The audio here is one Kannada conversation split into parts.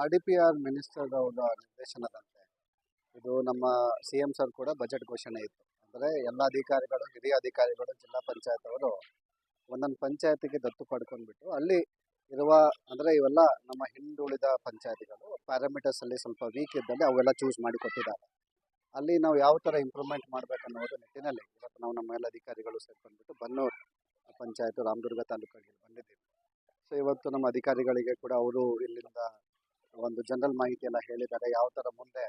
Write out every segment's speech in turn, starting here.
R D P R minister ಅವರ ನಿರ್ದೇಶನದಂತೆ ಇದು ನಮ್ಮ ಸಿ ಎಂ ಸರ್ ಕೂಡ ಬಜೆಟ್ ಘೋಷಣೆ ಇತ್ತು. ಅಂದರೆ ಎಲ್ಲ ಅಧಿಕಾರಿಗಳು, ಹಿರಿಯ ಅಧಿಕಾರಿಗಳು, ಜಿಲ್ಲಾ ಪಂಚಾಯತ್ ಅವರು ಒಂದೊಂದು ಪಂಚಾಯತಿಗೆ ದತ್ತು ಪಡ್ಕೊಂಡ್ಬಿಟ್ಟು ಅಲ್ಲಿ ಇರುವ ಅಂದರೆ ಇವೆಲ್ಲ ನಮ್ಮ ಹಿಂದುಳಿದ ಪಂಚಾಯತಿಗಳು ಪ್ಯಾರಾಮೀಟರ್ಸ್ ಅಲ್ಲಿ ಸ್ವಲ್ಪ ವೀಕ್ ಇದ್ದಲ್ಲಿ ಅವೆಲ್ಲ ಚೂಸ್ ಮಾಡಿ ಕೊಟ್ಟಿದ್ದಾರೆ. ಅಲ್ಲಿ ನಾವು ಯಾವ ಥರ ಇಂಪ್ರೂವ್ಮೆಂಟ್ ಮಾಡಬೇಕನ್ನೋದು ನಿಟ್ಟಿನಲ್ಲಿ ಇವತ್ತು ನಾವು ನಮ್ಮ ಎಲ್ಲ ಅಧಿಕಾರಿಗಳು ಸೇರ್ಕೊಂಡ್ಬಿಟ್ಟು ಬನ್ನೂರು ಪಂಚಾಯತ್, ರಾಮದುರ್ಗ ತಾಲೂಕಲ್ಲಿ ಬಂದಿದ್ದೀವಿ. ಸೊ ಇವತ್ತು ನಮ್ಮ ಅಧಿಕಾರಿಗಳಿಗೆ ಕೂಡ ಅವರು ಇಲ್ಲಿಂದ ಒಂದು ಜನರಲ್ ಮಾಹಿತಿ ಎಲ್ಲ ಹೇಳಿದ್ದಾರೆ. ಯಾವ ಥರ ಮುಂದೆ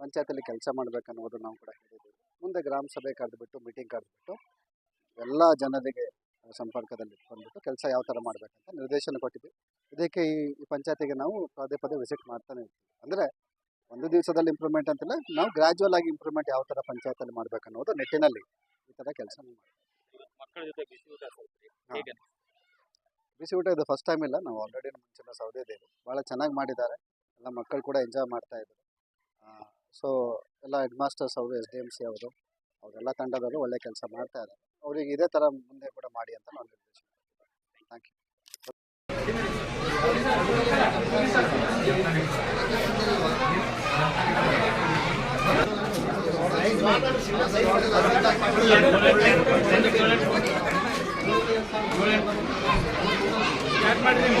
ಪಂಚಾಯತಲ್ಲಿ ಕೆಲಸ ಮಾಡಬೇಕನ್ನೋದು ನಾವು ಕೂಡ ಹೇಳಿದ್ದೀವಿ. ಮುಂದೆ ಗ್ರಾಮ ಸಭೆ ಕರೆದುಬಿಟ್ಟು ಮೀಟಿಂಗ್ ಕರೆದುಬಿಟ್ಟು ಎಲ್ಲ ಜನರಿಗೆ ಸಂಪರ್ಕದಲ್ಲಿ ಬಂದ್ಬಿಟ್ಟು ಕೆಲಸ ಯಾವ ಥರ ಮಾಡಬೇಕಂತ ನಿರ್ದೇಶನ ಕೊಟ್ಟಿದ್ವಿ ಇದಕ್ಕೆ ಈ ಪಂಚಾಯತಿಗೆ ನಾವು ಪದೇ ಪದೇ ವಿಸಿಟ್ ಮಾಡ್ತಾನೆ ಇರ್ತೀವಿ. ಅಂದರೆ ಒಂದು ದಿವಸದಲ್ಲಿ ಇಂಪ್ರೂವ್ಮೆಂಟ್ ಅಂತಿಲ್ಲ ನಾವು ಗ್ರ್ಯಾಜುವಲ್ ಆಗಿ ಇಂಪ್ರೂವ್ಮೆಂಟ್ ಯಾವ ಥರ ಪಂಚಾಯತಲ್ಲಿ ಮಾಡಬೇಕನ್ನೋದು ನಿಟ್ಟಿನಲ್ಲಿ ಈ ಥರ ಕೆಲಸ ಮಕ್ಕಳ ಜೊತೆ ಇದು ಫಸ್ಟ್ ಟೈಮ್ ಇಲ್ಲ. ನಾವು ಆಲ್ರೆಡಿ ಮುಂಚೆಲ್ಲ ಸೌದಿದ್ದೇವೆ ಭಾಳ ಚೆನ್ನಾಗಿ ಮಾಡಿದ್ದಾರೆ. ಎಲ್ಲ ಮಕ್ಕಳು ಕೂಡ ಎಂಜಾಯ್ ಮಾಡ್ತಾ ಇದ್ದಾರೆ ಸೊ ಎಲ್ಲ ಹೆಡ್ ಮಾಸ್ಟರ್ಸ್ ಅವರು ಎಸ್ ಡಿ ಎಂ ಸಿ ಅವರು, ಅವರೆಲ್ಲ ತಂಡದವರು ಒಳ್ಳೆ ಕೆಲಸ ಮಾಡ್ತಾ ಇದ್ದಾರೆ. ಅವರಿಗೆ ಇದೇ ಥರ ಮುಂದೆ ಕೂಡ ಮಾಡಿ ಅಂತ ನಾನು ನಿರ್ದೇಶನ. ಥ್ಯಾಂಕ್ ಯು ಮಾಡ್ತೀನಿ